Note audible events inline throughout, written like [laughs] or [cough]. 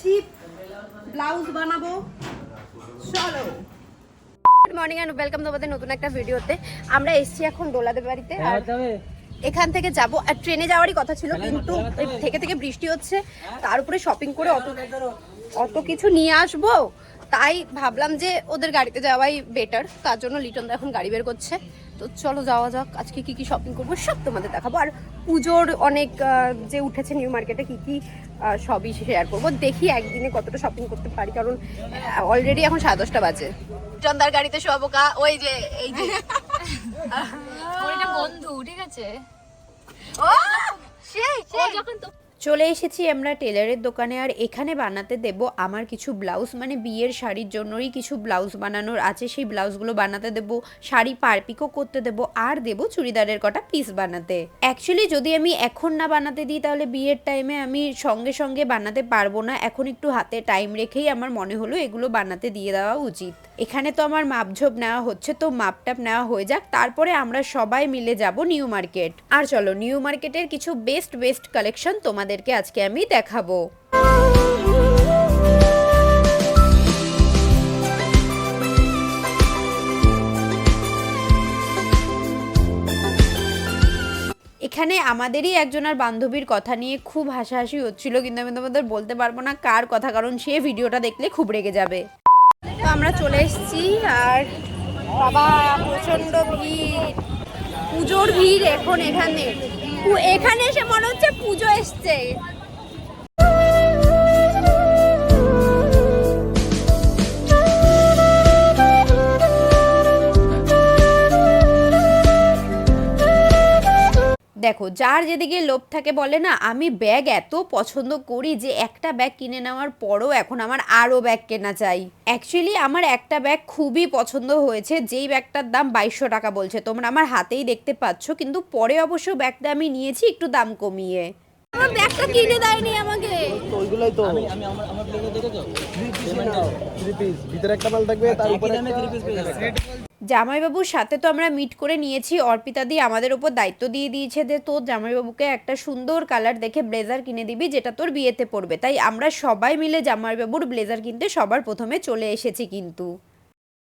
যাচ্ছি ব্লাউজ বানাবো। চলো। গুড মর্নিং অ্যান্ড ওয়েলকাম তোমাদের নতুন একটা ভিডিওতে। আমরা এসেছি এখন ডোলাদের বাড়িতে আর এখান থেকে যাব। আর ট্রেনে যাওয়ারই কথা ছিল কিন্তু থেকে থেকে বৃষ্টি হচ্ছে। তার উপরে শপিং করে অত অত কিছু নিয়ে আসব। তাই ভাবলাম যে ওদের গাড়িতে যাওয়াই বেটার তার জন্য লিটন দা এখন গাড়ি বের করছে। তো চলো যাওয়া যাক আজকে কি কি শপিং করব সব তোমাদের দেখাবো। আর পুজোর অনেক যে উঠেছে নিউ মার্কেটে কি কি সবই শেয়ার করব। দেখি একদিনে কতটা শপিং করতে পারি। কারণ অলরেডি এখন সাড়ে দশটা বাজে। চন্দার গাড়িতে শোয়াবো কা ওই যে এই যে। বন্ধু ঠিক আছে। ও! সেই যখন চলে এসেছি আমরা টেলারের দোকানে, আর এখানে বানাতে দেব আমার কিছু ব্লাউজ মানে বিয়ের শাড়ির জন্যই কিছু ব্লাউজ বানানোর আছে, সেই ব্লাউজগুলো বানাতে দেব, শাড়ি পারপিকও করতে দেব, আর দেব চুড়িদারের কটা পিস বানাতে। অ্যাকচুয়ালি যদি আমি এখন না বানাতে দিই, তাহলে বিয়ের টাইমে আমি সঙ্গে সঙ্গে বানাতে পারব না, এখন একটু হাতে টাইম রেখেই আমার মনে হলো এগুলো বানাতে দিয়ে দেওয়া উচিত। এখানে তো আমার মাপঝোপ নেওয়া হচ্ছে, তো মাপটাপ নেওয়া হয়ে যাক, তারপরে আমরা সবাই মিলে যাব নিউ মার্কেট। আর চলো, নিউ মার্কেটের কিছু বেস্ট বেস্ট কালেকশন তোমাদেরকে আজকে আমি দেখাবো। এখানে আমাদেরই একজনের বান্ধবীর কথা নিয়ে খুব হাসাহাসি হচ্ছিল, কিন্তু আমি তোমাদের বলতে পারব না কার কথা, কারণ সে ভিডিওটা দেখলে খুব রেগে যাবে। তো আমরা চলে এসেছি আর বাবা প্রচণ্ড ভিড়। পুজোর ভিড় এখন এখানে। এখানে এসে মনে হচ্ছে পুজো এসছে। দেখো যার যেদিকে লোভ থাকে বলে না আমি ব্যাগ এত পছন্দ করি যে একটা ব্যাগ কিনে নেওয়ার পরও এখন আমার আরও ব্যাগ কেনা চাই। অ্যাকচুয়ালি আমার একটা ব্যাগ খুবই পছন্দ হয়েছে যেই ব্যাগটার দাম বাইশশো টাকা বলছে। তোমরা আমার হাতেই দেখতে পাচ্ছ কিন্তু পরে অবশ্য ব্যাগটা আমি নিয়েছি একটু দাম কমিয়ে। আমার ব্যাগটা কিনে দেয়নি আমাকে। তো ওইগুলাই তো। থ্রি পিস ভিতরে একটা মাল থাকবে তার উপরে একটা জামাইবাবুর সাথে তো আমরা মিট করে নিয়েছি। অর্পিতা দি আমাদের ওপর দায়িত্ব দিয়ে দিয়েছে যে তোর জামাইবাবুকে একটা সুন্দর কালার দেখে ব্লেজার কিনে দিবি যেটা তোর বিয়েতে পড়বে তাই আমরা সবাই মিলে জামাইবাবুর ব্লেজার কিনতে সবার প্রথমে চলে এসেছি কিন্তু।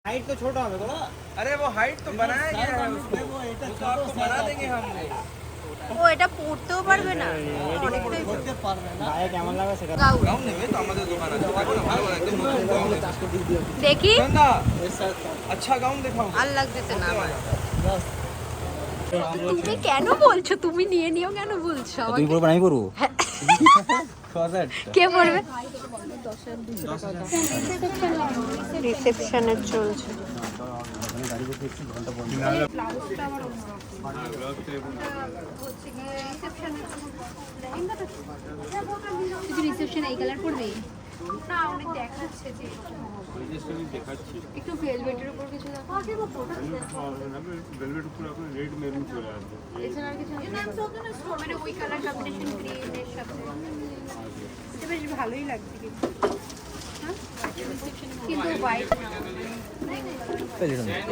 হাইট তো ছোট হবে আরে হাইট তো বানায়া গয়া ও এটা পড়তেও পারবে না। অনেকটাই দেখি। তুমি কেন বলছো? তুমি নিয়ে নিও কেন বলছো তুমি আমি পড়ব। হ্যাঁ। কে পড়বে? রিসেপশনের চলছে। তুই রিসেপশন এই কালার পড়বি না অনেক দেখাচ্ছে যে একটু ভেলভেটের উপর কিছু ভেলভেট উপরে আপনার রেড মেরুন চলে আসবে। এছাড়া আর কিছু মানে ওই কালার কম্বিনেশন গ্রিনের সাথে। এটা বেশ ভালোই লাগছে কিন্তু। হ্যাঁ? কিন্তু হোয়াইট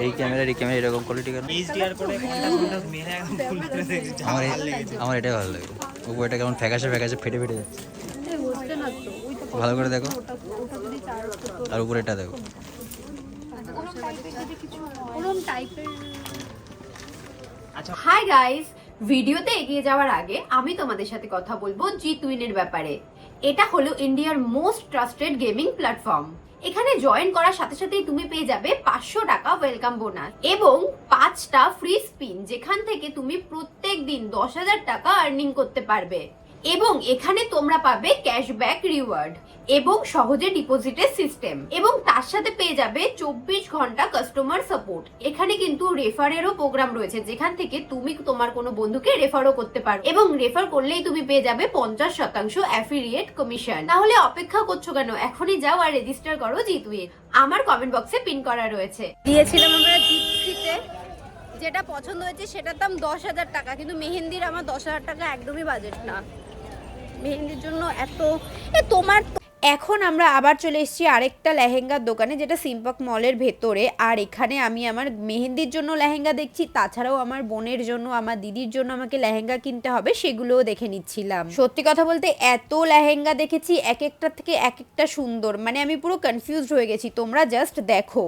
এই ক্যামেরা এই ক্যামেরা এরকম কোয়ালিটি কেন? আমার আমার এটাই ভালো লাগে। উপর এটা কেমন ফ্যাকাশে ফ্যাকাশে ফেটে ফেটে যাচ্ছে। হচ্ছে না তো ওই তো ভালো করে দেখো। আর উপরে এটা দেখো হাই গাইস ভিডিওতে এগিয়ে যাওয়ার আগে আমি তোমাদের সাথে কথা বলব জি টুইনের ব্যাপারে। এটা হলো ইন্ডিয়ার মোস্ট ট্রাস্টেড গেমিং প্ল্যাটফর্ম এখানে জয়েন করার সাথে সাথেই তুমি পেয়ে যাবে পাঁচশো টাকা ওয়েলকাম বোনাস এবং পাঁচটা ফ্রি স্পিন যেখান থেকে তুমি প্রত্যেক দিন দশ হাজার টাকা আর্নিং করতে পারবে। এবং এখানে তোমরা পাবে ক্যাশব্যাক রিওয়ার্ড এবং সহজে ডিপোজিটের সিস্টেম এবং তার সাথে পেয়ে যাবে চব্বিশ ঘণ্টা কাস্টমার সাপোর্ট এখানে কিন্তু রেফারেরও প্রোগ্রাম রয়েছে, যেখান থেকে তুমি তোমার কোনো বন্ধুকে রেফারও করতে পারো। এবং রেফার করলেই তুমি পেয়ে যাবে পঞ্চাশ শতাংশ অ্যাফিলিয়েট কমিশন তাহলে অপেক্ষা করছ কেন? এখনই যাও আর রেজিস্টার করো জিতুইন আমার কমেন্ট বক্সে পিন করা রয়েছে। দিয়েছিলাম আমরা জিপসিতে যেটা পছন্দ হয়েছে সেটার দাম দশ হাজার টাকা, কিন্তু মেহেন্দির আমার দশ হাজার টাকা একদমই বাজেট না। মেহেন্দির জন্য এত এ তোমার এখন আমরা আবার চলে এসেছি আরেকটা লেহেঙ্গার দোকানে যেটা সিম্পাক মলের ভেতরে। আর এখানে আমি আমার মেহেন্দির জন্য লেহেঙ্গা দেখছি তাছাড়াও আমার বোনের জন্য আমার দিদির জন্য আমাকে লেহেঙ্গা কিনতে হবে সেগুলোও দেখে নিচ্ছিলাম। সত্যি কথা বলতে এত লেহেঙ্গা দেখেছি এক একটা থেকে এক একটা সুন্দর। মানে আমি পুরো কনফিউজড হয়ে গেছি তোমরা জাস্ট দেখো।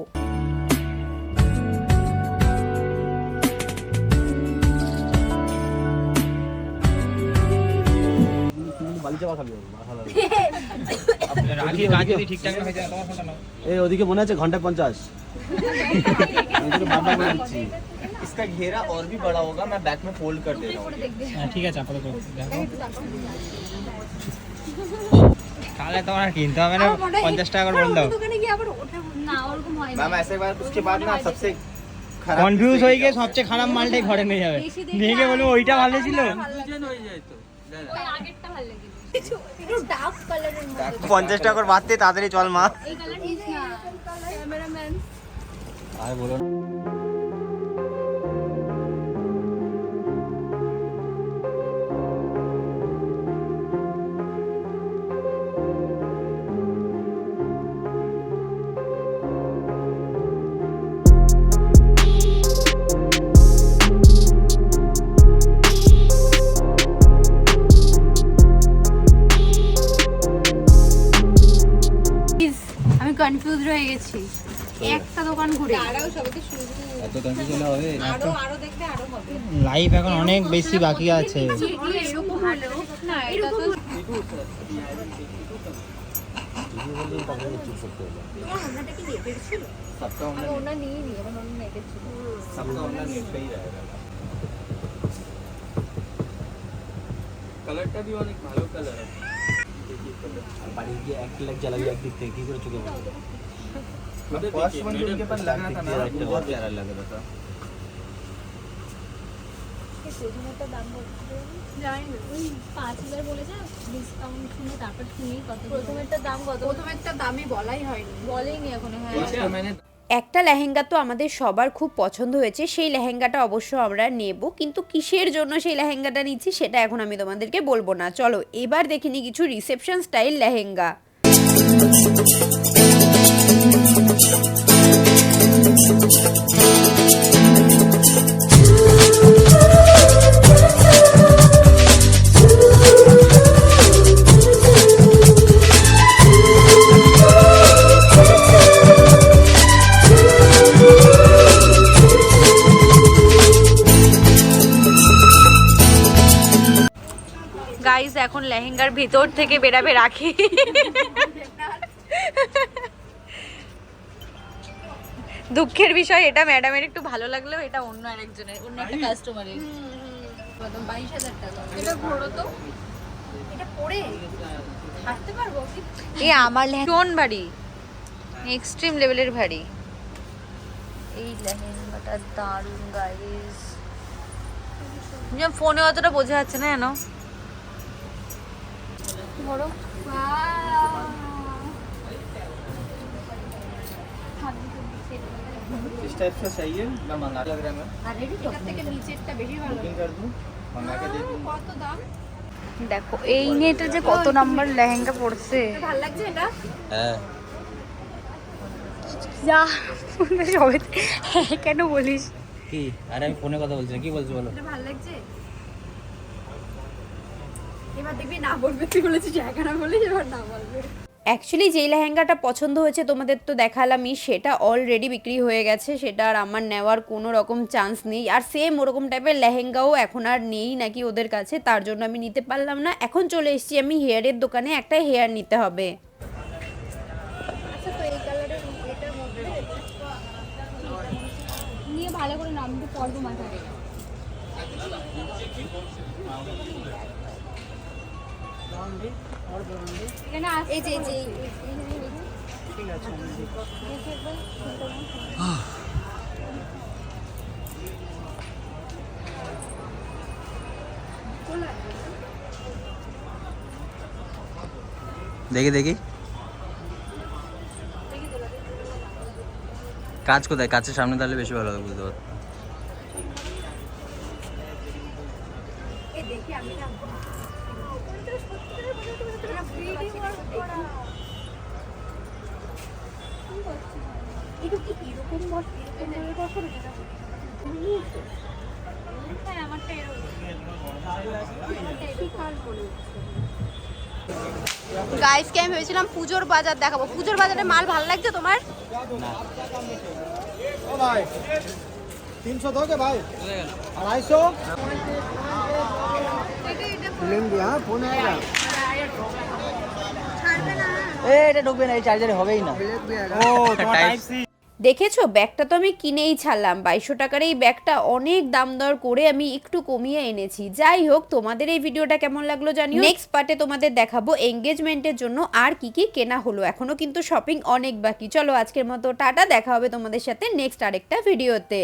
রাখি [laughs] রাখি যদি ঠিকঠাক না হয়ে যায় তোমার ফোনটা নাও এই ওদিকে মনে আছে ঘন্টা পঞ্চাশ [laughs] ওদিকে বারবার বলে দিচ্ছি इसका घेरा और भी बड़ा होगा मैं बैक में फोल्ड कर दे रहा हूँ হ্যাঁ ঠিক আছে আপাতত দেখো তাহলে তোমার আর কিনতে হবে না পঞ্চাশ টাকা করে বলে দাও দোকানে গিয়ে আবার ওঠা না ওরকম হয় না मैम ऐसे बार उसके बाद ना सबसे কনফিউজ হয়ে গিয়ে সবচেয়ে খারাপ মালটাই ঘরে নিয়ে যাবে নিয়ে গিয়ে বলবো ওইটা ভালো ছিল ওই আগেরটা ভালো লেগেছে একটু ডার্ক কালারের মধ্যে পঞ্চাশ টাকা করে বাড়তে তাড়াতাড়ি চল মা। এই কালার নিস না। ক্যামেরাম্যান আর বলো না। কনফিউজ হয়ে গেছি। একটা দোকান ঘুরে। এত কনফিউশন হবে? লাইফ এখন অনেক বেশি বাকি আছে। এরকম হলেও না এটা তো भी অনেক ভালো কালার আর বাড়ি গিয়ে এক লাখ জ্বালাবি একদিক থেকে কী করে চোখে পড়বে দামই বলাই হয়নি। বলেইনি এখনও হ্যাঁ। একটা লেহেঙ্গা তো আমাদের সবার খুব পছন্দ হয়েছে, সেই লেহেঙ্গাটা অবশ্য আমরা নেব, কিন্তু কিসের জন্য সেই লেহেঙ্গাটা নিচ্ছি সেটা এখন আমি তোমাদেরকে বলব না। চলো, এবার দেখিনি কিছু রিসেপশন স্টাইল লেহেঙ্গা। গাইজ এখন লেহেঙ্গার ভিতর থেকে বেরাবে রাখি। দুঃখের বিষয় এটা ম্যাডামের একটু ভালো লাগলেও এটা অন্য আরেকজনের অন্য একটা কাস্টমারের বাইশ হাজার টাকা। এটা ঘোরো তো। এটা পরে হাঁটতে পারব এই আমার কোন ভারী এক্সট্রিম লেভেলের ভারী এই লেহেঙ্গাটা দারুণ গাইজ ফোনে অতটা বোঝা যাচ্ছে না জানো ঘোরো इस टाइप का चाहिए मैं मंगा लग रहा है मैं আর এটার থেকে নিচেরটা বেশি ভালো बुकिंग कर दूँ मंगा के दे दूँ কত দাম দেখো এই নেটে যে কত নাম্বার লেহেঙ্গা পড়ছে ভালো লাগছে এটা হ্যাঁ যা সবে হ্যাঁ কেন বলিস কি আরে আমি ফোনে কথা বলছি না কি বলছো বলো এটা ভালো লাগছে এবার দেখবি না বলবে তুই বলেছিস একা না বলিস এবার না বলবে। অ্যাকচুয়ালি যেই লেহেঙ্গাটা পছন্দ হয়েছে তোমাদের তো দেখালামই সেটা অলরেডি বিক্রি হয়ে গেছে সেটা আর আমার নেওয়ার কোনো রকম চান্স নেই। আর সেম ওরকম টাইপের লেহেঙ্গাও এখন আর নেই নাকি ওদের কাছে তার জন্য আমি নিতে পারলাম না। এখন চলে এসেছি আমি হেয়ারের দোকানে একটা হেয়ার নিতে হবে। আচ্ছা ভালো করে নামতে পরবো মাথায়। এই যে যে দেখি দেখি। কাজ কোথায়? কাছের সামনে তাহলে বেশি ভালো হবে বুঝতে পারব দেখি আমি এরকম বস আমি ভেবেছিলাম পুজোর বাজার দেখাবো। পুজোর বাজারে মাল ভালো লাগছে তোমার? তিনশো ভাই। আড়াইশো? ফিল্ম দিয়া ফোন এটা ঢুকবে না এই চার্জারে হবেই না। ও টাইপ সি দেখেছ? ব্যাগটা তো আমি কিনেই ছাড়লাম। বাইশশো টাকার এই ব্যাগটা অনেক দাম দর করে আমি একটু কমিয়ে এনেছি। যাই হোক তোমাদের এই ভিডিওটা কেমন লাগল জানিও? নেক্সট পার্টে তোমাদের দেখাবো এঙ্গেজমেন্টের জন্য আর কি কি কেনা হলো। এখনও কিন্তু শপিং অনেক বাকি। চলো আজকের মতো টাটা দেখা হবে তোমাদের সাথে নেক্সট আরেকটা ভিডিওতে